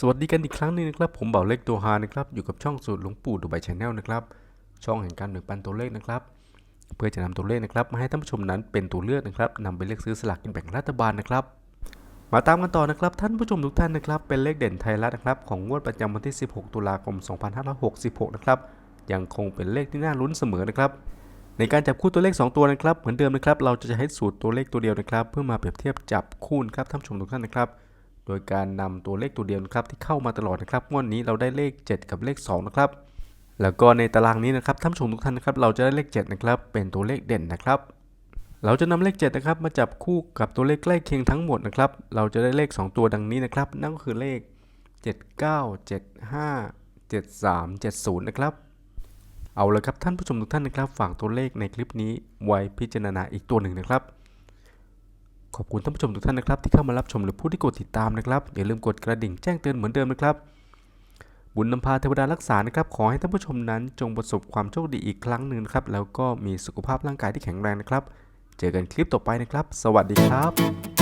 สวัสดีกันอีกครั้งนึงนะครับ ผมเบาเล็กตัวฮานะครับ อยู่กับช่องสูตรหลวงปู่ดูไบชแนลนะครับ ช่องแห่งการแบ่งปันตัวเลขนะครับ เพื่อจะนำตัวเลขนะครับมาให้ท่านผู้ชมนั้นเป็นตัวเลือกนะครับนำไปเลือกซื้อสลากกินแบ่งรัฐบาลนะครับ มาตามกันต่อนะครับ ท่านผู้ชมทุกท่านนะครับ เป็นเลขเด่นไทยรัฐนะครับ ของงวดประจำวันที่ 16 ตุลาคม 2566 นะครับ ยังคงเป็นเลขที่น่าลุ้นเสมอนะครับ ในการจับคู่ตัวเลข 2 ตัวนะครับ เหมือนเดิมนะครับ เราจะใช้สูตรตัวเลขตัวเดียวนะครับ เพื่อมาเปรียบเทียบจับคู่นะครับท่านผู้ชมทุกท่านนะครับ โดยการนำตัวเลขตัวเดียวนะครับที่เข้ามาตลอดนะครับงวดนี้เราได้เลข 7 กับเลข 2 นะครับ แล้วก็ในตารางนี้นะครับท่านผู้ชมทุกท่านนะครับเราจะได้เลข 7 นะครับ เป็นตัวเลขเด่นนะครับเราจะนำเลข 7 นะครับ มาจับคู่กับตัวเลขใกล้เคียงทั้งหมดนะครับ เราจะได้เลข 2 ตัวดังนี้นะครับ นั่นก็คือเลข 79 75 73 70 นะครับ เอาละครับท่านผู้ชมทุกท่านนะครับ ฝากตัวเลขในคลิปนี้ไว้พิจารณาอีกตัวหนึ่งนะครับ ขอบคุณท่านผู้ชมทุกท่านนะครับที่เข้ามารับชมหรือผู้ที่กดติดตามนะครับอย่าลืมกดกระดิ่งแจ้งเตือนเหมือนเดิมนะครับ บุญนำพาเทวดารักษานะครับขอให้ท่านผู้ชมนั้นจงประสบความโชคดีอีกครั้งหนึ่งครับแล้วก็มีสุขภาพร่างกายที่แข็งแรงนะครับ เจอกันคลิปต่อไปนะครับ สวัสดีครับ